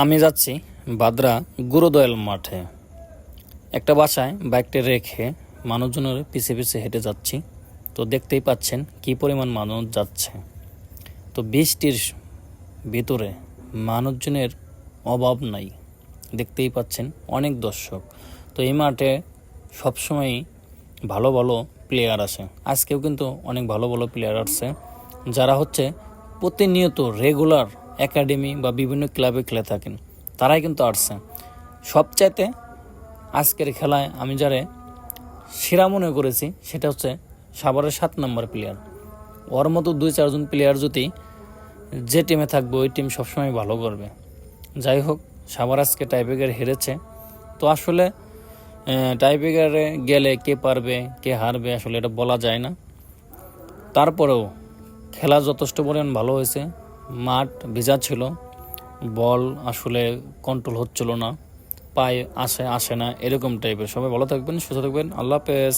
আমি যাচ্ছি বাদরা গুরুদয়াল মাঠে। একটা বাসায় বাইকটা রেখে মানুষজনের পিছে পিছে হেঁটে যাচ্ছি। তো দেখতেই পাচ্ছেন কি পরিমাণ মানুষ যাচ্ছে। তো বৃষ্টির ভিতরে মানুষজনের অভাব নাই। দেখতেই পাচ্ছেন অনেক দর্শক। তো এই মাঠে সবসময়ই ভালো ভালো প্লেয়ার আসে। আজকেও কিন্তু অনেক ভালো ভালো প্লেয়ার আসছে। যারা হচ্ছে প্রতিনিয়ত রেগুলার একাডেমি বা বিভিন্ন ক্লাবে খেলে থাকেন। তারাই কিন্তু আসছে সবচাইতে আজকের খেলায় আমি যারে সেরা মনে করেছি, সেটা হচ্ছে সাভারের সাত নম্বর প্লেয়ার ওর মতো দুই চারজন প্লেয়ার যদি যে টিমে থাকবে, ওই টিম সবসময় ভালো করবে। যাই হোক, সাভার আজকে টাইব্রেকার হেরেছে। তো আসলে টাইব্রেকারে গেলে কে পারবে, কে হারবে, আসলে এটা বলা যায় না। তারপরেও খেলা যথেষ্ট পরিমাণ ভালো হয়েছে। মাঠ ভেজা ছিল। বল আসলে কন্ট্রোল হচ্ছিল না। পায়ে আসে আসে না, এরকম টাইপের সবাই ভালো থাকবেন, সুস্থ থাকবেন। আল্লাহ হাফেজ।